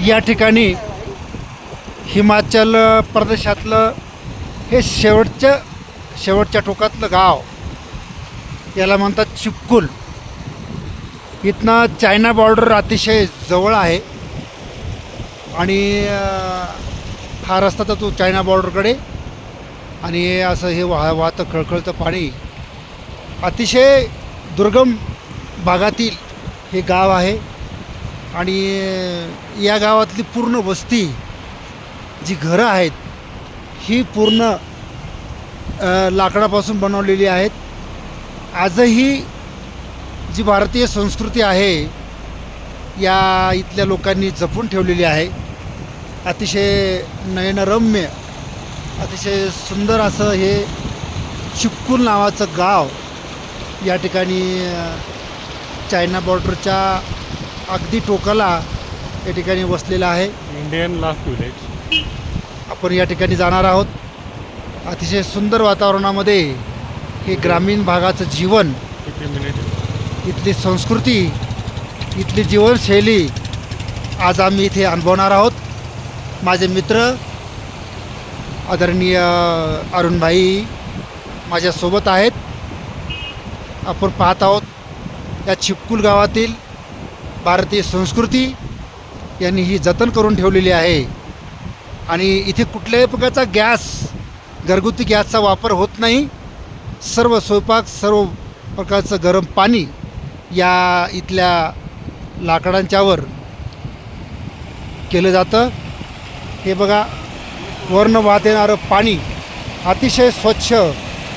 या ठिकाणी हिमाचल प्रदेशातलं हे शेवटच्या शेवटच्या टोकातलं गाव याला म्हणतात चिपकुल. इथनं चायना बॉर्डर अतिशय जवळ आहे. आणि हा रस्ता तर तो चायना बॉर्डरकडे. आणि असं हे वाह वाहतं खळखळतं पाणी अतिशय दुर्गम भागातील हे गाव आहे. आणि या गावातली पूर्ण वस्ती जी घरं आहेत ही पूर्ण लाकडापासून बनवलेली आहेत. आजही जी भारतीय संस्कृती आहे या इथल्या लोकांनी जपून ठेवलेली आहे. अतिशय नयनरम्य अतिशय सुंदर असं हे चिपकुल नावाचं गाव या ठिकाणी चायना बॉर्डरच्या अगदी टोकाला या ठिकाणी वसलेलं आहे. इंडियन लास्ट विलेज आपण या ठिकाणी जाणार आहोत. अतिशय सुंदर वातावरणामध्ये हे ग्रामीण भागाचं जीवन इथली संस्कृती इथली जीवनशैली आज आम्ही इथे अनुभवणार आहोत. माझे मित्र आदरणीय अरुणभाई माझ्यासोबत आहेत. आपण पाहत आहोत या चिपकुल गावातील भारतीय संस्कृती यांनी ही जतन करून ठेवलेली आहे. आणि इथे कुठल्याही प्रकारचा गॅस घरगुती गॅसचा वापर होत नाही. सर्व स्वयंपाक सर्व प्रकारचं गरम पाणी या इथल्या लाकडांच्यावर केलं जातं. हे बघा वर्ण वाहत येणारं पाणी अतिशय स्वच्छ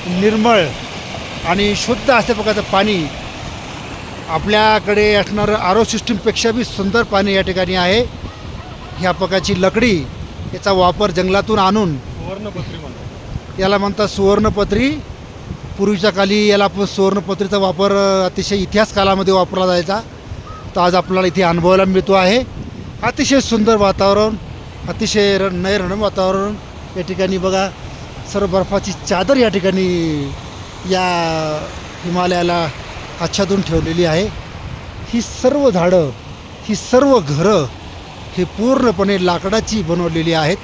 निर्मळ आणि शुद्ध अशा प्रकारचं पाणी आपल्याकडे असणारं आरो सिस्टीमपेक्षा बी सुंदर पाणी या ठिकाणी आहे. ह्या प्रकारची लकडी याचा वापर जंगलातून आणून याला म्हणतात सुवर्णपत्री. पूर्वीच्या काली याला आपण सुवर्णपत्रीचा वापर अतिशय इतिहास कालामध्ये वापरला जायचा. तर आज आपल्याला इथे अनुभवायला मिळतो आहे. अतिशय सुंदर वातावरण अतिशय र नयरणम वातावरण या ठिकाणी बघा. सर्व बर्फाची चादर या ठिकाणी या हिमालयाला आच्छादून ठेवलेली आहे. ही सर्व झाडं ही सर्व घरं हे पूर्णपणे लाकडाची बनवलेली आहेत.